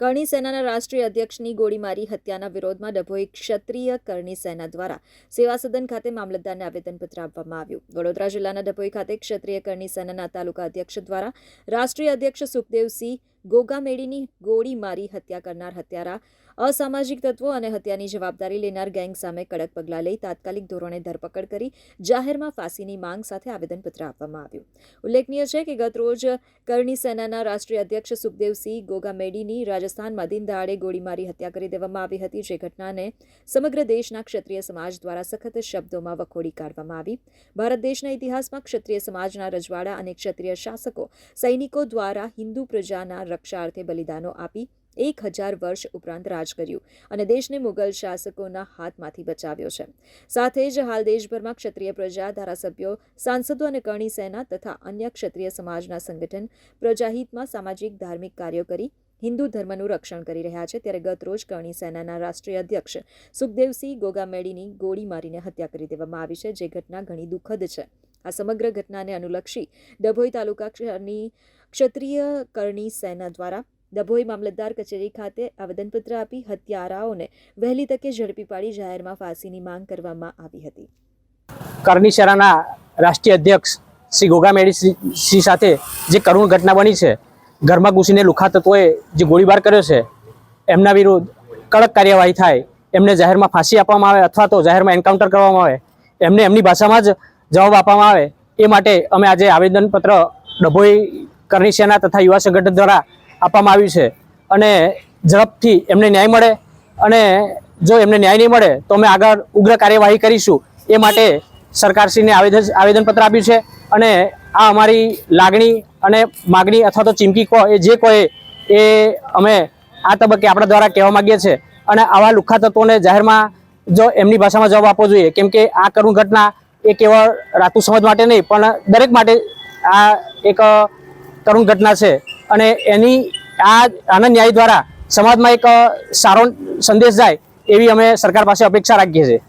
કરણી સેનાના રાષ્ટ્રીય અધ્યક્ષની ગોળીમારી હત્યાના વિરોધમાં ડભોઈ ક્ષત્રિય કરણી સેના દ્વારા સેવા સદન ખાતે મામલતદારને આવેદનપત્ર આપવામાં આવ્યું. વડોદરા જિલ્લાના ડભોઈ ખાતે ક્ષત્રિય કરણી સેનાના તાલુકા અધ્યક્ષ દ્વારા રાષ્ટ્રીય અધ્યક્ષ સુખદેવસિંહ ગોગામેડીની ગોળી મારી હત્યા કરનાર હત્યારા અસામાજિક તત્વો અને હત્યાની જવાબદારી લેનાર ગેંગ સામે કડક પગલાં લઈ તાત્કાલિક ધોરણે ધરપકડ કરી જાહેરમાં ફાંસીની માંગ સાથે આવેદનપત્ર આપવામાં આવ્યું. ઉલ્લેખનીય છે કે ગત રોજ કરણી સેનાના રાષ્ટ્રીય અધ્યક્ષ સુખદેવસિંહ ગોગામેડીની રાજસ્થાનમાં દિન દહાડે ગોળીમારી હત્યા કરી દેવામાં આવી હતી, જે ઘટનાને સમગ્ર દેશના ક્ષત્રિય સમાજ દ્વારા સખત શબ્દોમાં વખોડી કાઢવામાં આવી. ભારત દેશના ઇતિહાસમાં ક્ષત્રિય સમાજના રજવાડા અને ક્ષત્રિય શાસકો સૈનિકો દ્વારા હિન્દુ પ્રજાના રક્ષાર્થે બલિદાનો આપી એક હજાર વર્ષ ઉપરાંત રાજ કર્યું અને દેશને મુગલ શાસકોના હાથમાંથી બચાવ્યો છે. સાથે જ હાલ દેશભરમાં ક્ષત્રિય પ્રજા, ધારાસભ્યો, સાંસદો અને કરણી સેના તથા અન્ય ક્ષત્રિય સમાજના સંગઠન પ્રજાહિતમાં સામાજિક, ધાર્મિક કાર્યો કરી હિન્દુ ધર્મનું રક્ષણ કરી રહ્યા છે. ત્યારે ગત રોજ કરણી સેનાના રાષ્ટ્રીય અધ્યક્ષ સુખદેવસિંહ ગોગામેડીની ગોળી મારીને હત્યા કરી દેવામાં આવી છે, જે ઘટના ઘણી દુઃખદ છે. આ સમગ્ર ઘટનાને અનુલક્ષી ડભોઈ તાલુકા શહેરની ક્ષત્રિય કરણી સેના દ્વારા ડભોઈ મામલતદાર કચેરી ખાતે આવેદનપત્ર આપી હત્યારાઓને વહેલી તકે ઝડપી પાડી જાહેરમાં ફાંસીની માંગ કરવામાં આવી હતી. કરણી શેરાના રાષ્ટ્રીય અધ્યક્ષ શ્રી ગોગામેડી સિંહ સાથે જે કરુણ ઘટના બની છે, ઘરમાં ઘૂસીને લુખા તત્વોએ જે ગોળીબાર કર્યો છે, એમના વિરુદ્ધ કડક કાર્યવાહી થાય, એમને જાહેરમાં ફાંસી આપવામાં આવે અથવા તો જાહેરમાં એન્કાઉન્ટર કરવામાં આવે, એમને એમની ભાષામાં જ જવાબ આપવામાં આવે, એ માટે અમે આજે આવેદનપત્ર ડભોઈ કરણી તથા યુવા સંગઠન દ્વારા આપવામાં આવ્યું છે. અને ઝડપથી એમને ન્યાય મળે અને જો એમને ન્યાય નહીં મળે તો અમે આગળ ઉગ્ર કાર્યવાહી કરીશું એ માટે સરકારશ્રીને આવેદન આવેદનપત્ર આપ્યું છે. અને આ અમારી લાગણી અને માગણી અથવા તો ચીમકી કહો, એ જે કહો એ અમે આ તબક્કે આપણા દ્વારા કહેવા માંગીએ છીએ. અને આવા લુખ્ખા તત્વોને જાહેરમાં જો એમની ભાષામાં જવાબ આપવો જોઈએ, કેમ કે આ કરુણ ઘટના એ કેવળ રાતું સમાજ માટે નહીં, પણ દરેક માટે આ એક કરુણ ઘટના છે. અને એની આ આનંદ ન્યાય દ્વારા સમાજમાં એક સારો સંદેશ જાય એવી અમે સરકાર પાસે અપેક્ષા રાખીએ છીએ.